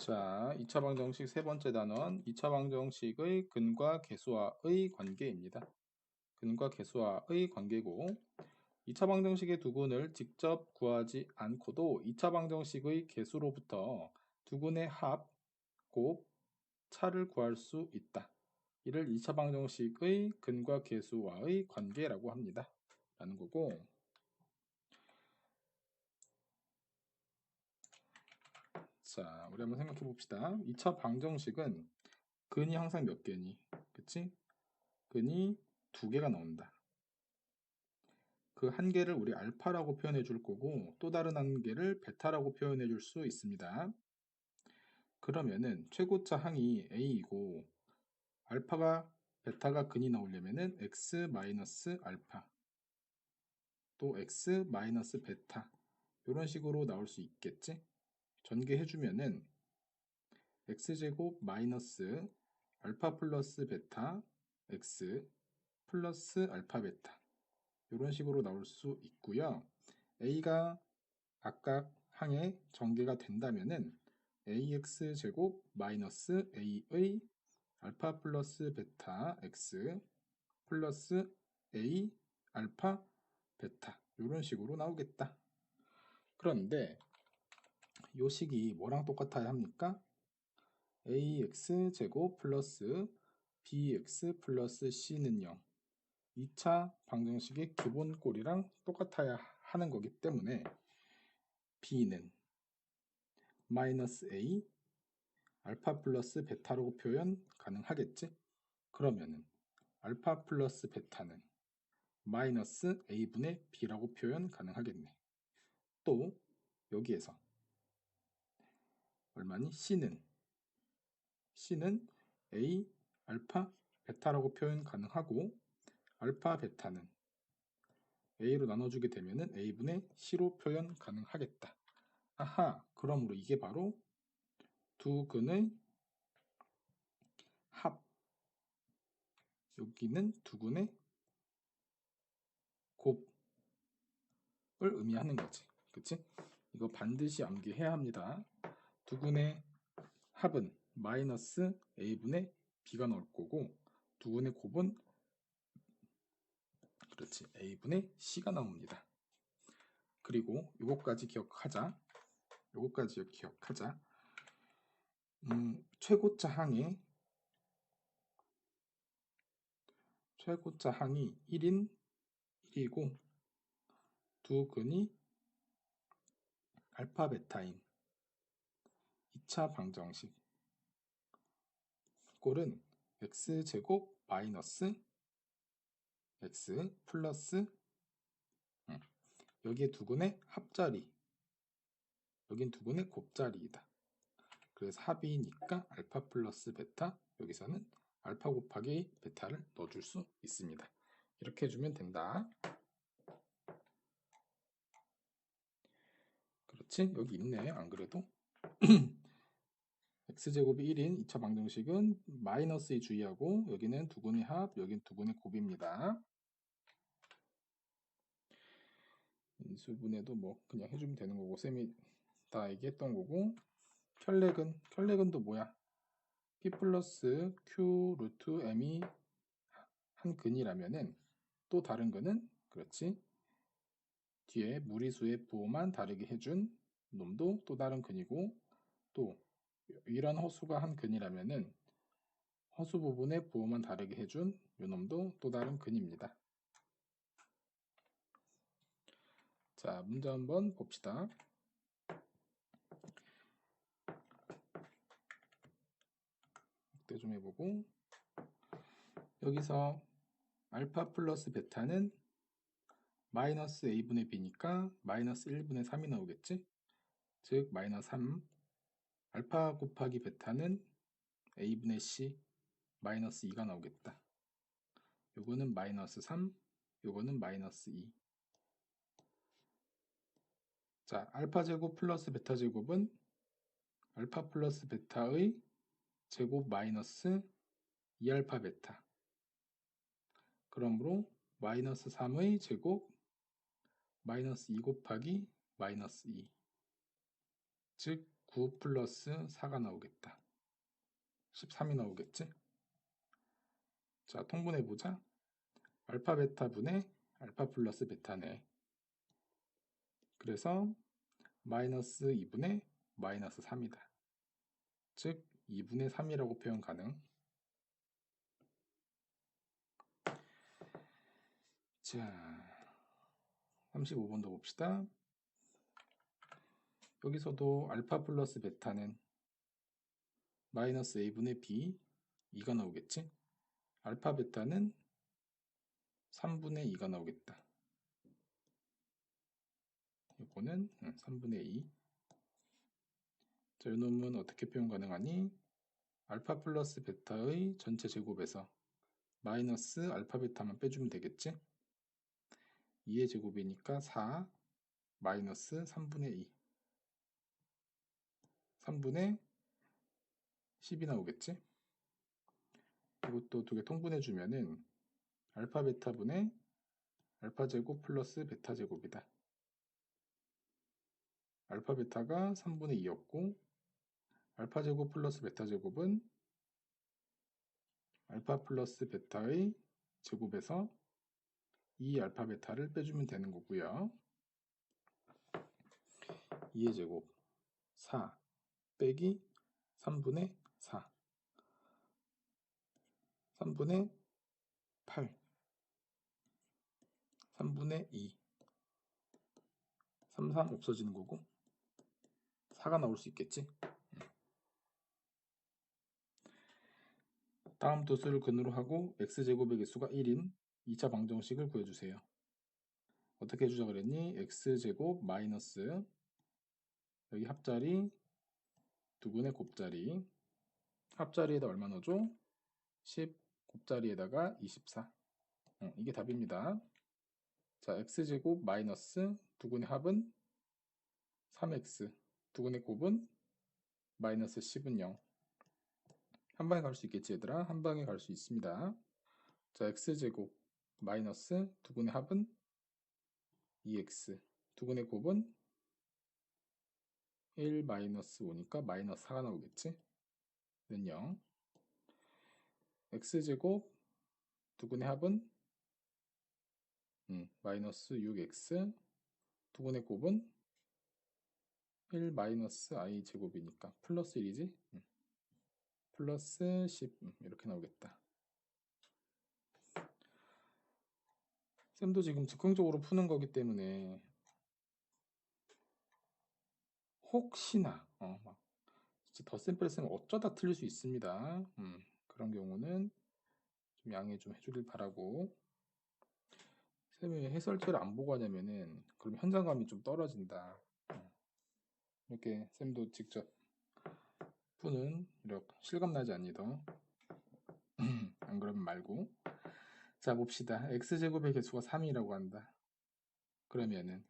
자, 2차 방정식 세 번째 단원 2차 방정식의 근과 계수와의 관계입니다. 근과 계수와의 관계고 2차 방정식의 두근을 직접 구하지 않고도 2차 방정식의 계수로부터 두근의 합, 곱, 차를 구할 수 있다. 이를 2차 방정식의 근과 계수와의 관계라고 합니다. 라는 거고 자, 우리 한번 생각해 봅시다. 2차 방정식은 근이 항상 몇 개니? 그치? 근이 두 개가 나온다. 그 한 개를 우리 알파라고 표현해 줄 거고 또 다른 한 개를 베타라고 표현해 줄 수 있습니다. 그러면은 최고차 항이 a이고 알파가 베타가 근이 나오려면은 x 마이너스 알파 또 x 마이너스 베타 이런 식으로 나올 수 있겠지? 전개해주면은 x제곱 마이너스 알파 플러스 베타 x 플러스 알파 베타 이런 식으로 나올 수 있고요. a가 각각 항에 전개가 된다면은 ax 제곱 마이너스 a의 알파 플러스 베타 x 플러스 a 알파 베타 이런 식으로 나오겠다. 그런데 요 식이 뭐랑 똑같아야 합니까? ax 제곱 플러스 bx 플러스 c는 0 2차 방정식의 기본 꼴이랑 똑같아야 하는 거기 때문에 b는 마이너스 a 알파 플러스 베타로 표현 가능하겠지? 그러면은 알파 플러스 베타는 마이너스 a분의 b라고 표현 가능하겠네. 또 여기에서 얼마니? C는 C는 A 알파 베타라고 표현 가능하고 알파 베타는 A로 나눠주게 되면은 A분의 C로 표현 가능하겠다. 아하, 그러므로 이게 바로 두 근의 합. 여기는 두 근의 곱을 의미하는 거지. 그치? 이거 반드시 암기해야 합니다. 두근의 합은 마이너스 a분의 b가 나올 거고 두근의 곱은 그렇지 a분의 c가 나옵니다. 그리고 이것까지 기억하자. 이것까지 기억하자. 음, 최고차 항이 최고차 항이 1인 1이고 두 근이 알파 베타인 2차 방정식 꼴은 x제곱 마이너스 x 플러스 음, 여기에 두근의 합자리 여긴 두근의 곱자리이다. 그래서 합이니까 알파 플러스 베타 여기서는 알파 곱하기 베타를 넣어줄 수 있습니다. 이렇게 해주면 된다. 그렇지? 여기 있네 안 그래도 x제곱이 1인 2차 방정식은 마이너스에 주의하고 여기는 두근의 합, 여기는 두근의 곱입니다. 인수분해도 뭐 그냥 해주면 되는 거고 쌤이 다 얘기했던 거고 혈렉은 혈렉은 또 뭐야? p 플러스 q 루트 m이 한 근이라면은 또 다른 근은 그렇지 뒤에 무리수의 부호만 다르게 해준 놈도 또 다른 근이고 또 이런 허수가 한 근이라면은 허수 부분의 부호만 다르게 해준 요놈도 또 다른 근입니다. 자, 문제 한번 봅시다. 확대 좀 해보고 여기서 알파 플러스 베타는 마이너스 a분의 b니까 마이너스 1분의 3이 나오겠지? 즉 마이너스 3 알파 곱하기 베타는 a분의 c 마이너스 2가 나오겠다. 요거는 마이너스 3, 요거는 마이너스 2. 자, 알파 제곱 플러스 베타 제곱은 알파 플러스 베타의 제곱 마이너스 2알파 베타. 그러므로 마이너스 3의 제곱 마이너스 2 곱하기 마이너스 2. 즉 9 플러스 4가 나오겠다. 13이 나오겠지? 자, 통분해 보자. 알파 베타 분의 알파 플러스 베타네. 그래서 마이너스 2분의 마이너스 3이다. 즉 2분의 3이라고 표현 가능. 자, 35번도 봅시다. 여기서도 알파 플러스 베타는 마이너스 a분의 b 2가 나오겠지? 알파 베타는 3분의 2가 나오겠다. 이거는 3분의 2. 자, 이 놈은 어떻게 표현 가능하니? 알파 플러스 베타의 전체 제곱에서 마이너스 알파 베타만 빼주면 되겠지? 2의 제곱이니까 4 마이너스 3분의 2 3분의 10이 나오겠지? 이것도 두 개 통분해 주면은 알파 베타 분의 알파 제곱 플러스 베타 제곱이다. 알파 베타가 3분의 2였고 알파 제곱 플러스 베타 제곱은 알파 플러스 베타의 제곱에서 2 알파 베타를 빼주면 되는 거고요. 2의 제곱 4 빼기 3분의 4 3분의 8 3분의 2 3, 3 없어지는 거고 4가 나올 수 있겠지? 다음 두 수를 근으로 하고 x제곱의 개수가 1인 2차 방정식을 구해주세요. 어떻게 해주자 그랬니? x제곱 마이너스 여기 합자리 두분의 곱자리. 합자리에다 얼마 넣어줘? 10 곱자리에다가 24 어, 이게 답입니다. 자 x제곱 마이너스 두분의 합은 3x 두분의 곱은 마이너스 10은 0 한 방에 갈 수 있겠지 얘들아? 한 방에 갈 수 있습니다. 자 x제곱 마이너스 두분의 합은 2x 두분의 곱은 1 마이너스 5니까 마이너스 4가 나오겠지? 는 0 x제곱 두분의 합은 음, 마이너스 6x 두분의 곱은 1 마이너스 i 제곱이니까 플러스 1이지? 음. 플러스 10 음, 이렇게 나오겠다 쌤도 지금 즉흥적으로 푸는 거기 때문에 혹시나 어, 막 덧셈 뺄셈 어쩌다 틀릴 수 있습니다. 음, 그런 경우는 좀 양해 좀 해주길 바라고. 쌤이 해설지를 안 보고 하냐면은 그럼 현장감이 좀 떨어진다. 어, 이렇게 쌤도 직접 푸는 이렇게 실감 나지 않니더 안 그러면 말고. 자 봅시다. X제곱의 개수가 3이라고 한다. 그러면은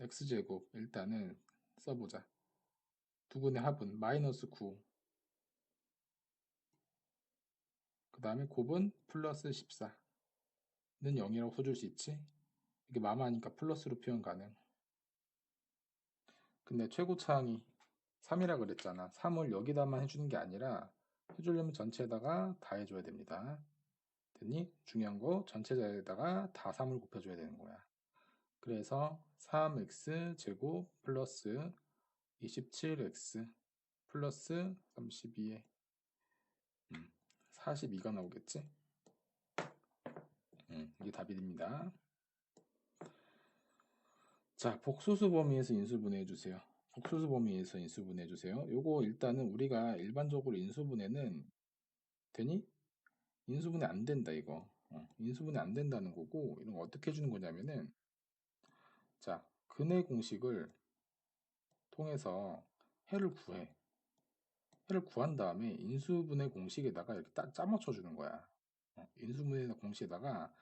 x제곱 일단은 써보자. 두분의 합은 마이너스 9. 그 다음에 곱은 플러스 14. 는 0이라고 써줄 수 있지? 이게 마마니까 플러스로 표현 가능. 근데 최고차항이 3이라 그랬잖아. 3을 여기다만 해주는 게 아니라 해주려면 전체에다가 다 해줘야 됩니다. 됐니? 중요한 거 전체에다가 다 3을 곱해줘야 되는 거야. 그래서 3x 제곱 플러스 27x 플러스 32에 음, 42가 나오겠지? 음, 이게 답이 됩니다. 자, 복소수 범위에서 인수분해 해 주세요. 복소수 범위에서 인수분해 해 주세요. 요거 일단은 우리가 일반적으로 인수분해는 되니? 인수분해 안 된다 이거. 어, 인수분해 안 된다는 거고 이런 거 어떻게 해주는 거냐면은 자, 근의 공식을 통해서 해를 구해. 해를 구한 다음에 인수분해 공식에다가 이렇게 딱 짜맞춰 주는 거야. 어, 인수분해 공식에다가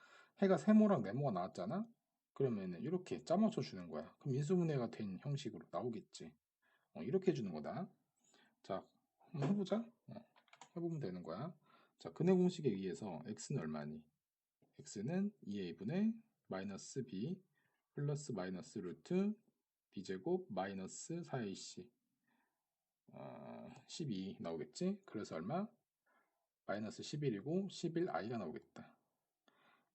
해가 세모랑 네모가 나왔잖아? 그러면 이렇게 짜 맞춰 주는 거야. 그럼 인수분해가 된 형식으로 나오겠지. 어, 이렇게 해주는 거다. 자, 한번 해보자. 어, 해보면 되는 거야. 자, 근해 공식에 의해서 x는 얼마니? x는 2a분의 마이너스 b 플러스 마이너스 루트 b제곱 마이너스 4ac 어, 12 나오겠지? 그래서 얼마? 마이너스 11이고 11i가 나오겠다.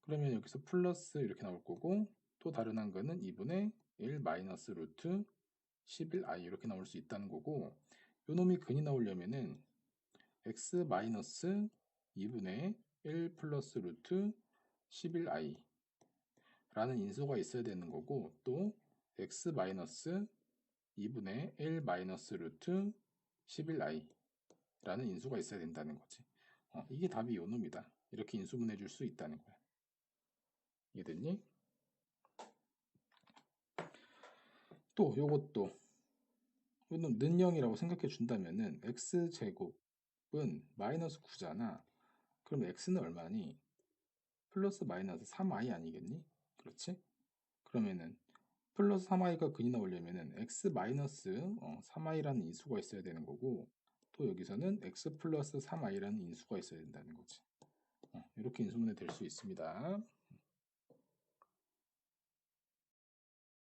그러면 여기서 플러스 이렇게 나올 거고 또 다른 한 거는 2분의 1 마이너스 루트 11i 이렇게 나올 수 있다는 거고 요 놈이 근이 나오려면은 x 마이너스 2분의 1 플러스 루트 11i 라는 인수가 있어야 되는 거고 또 x 마이너스 2분의 1 마이너스 루트 11i 라는 인수가 있어야 된다는 거지. 어, 이게 답이 요 놈이다. 이렇게 인수분해 줄 수 있다는 거야. 이해됐니? 또 요것도 이거는 는영이라고 생각해 준다면은 x제곱은 마이너스 9잖아. 그럼 x는 얼마니? 플러스 마이너스 3i 아니겠니? 그렇지? 그러면은 플러스 3i가 근이 나오려면은 x 마이너스 3i라는 인수가 있어야 되는 거고 또 여기서는 x 플러스 3i라는 인수가 있어야 된다는 거지. 어, 이렇게 인수분해 될수 있습니다.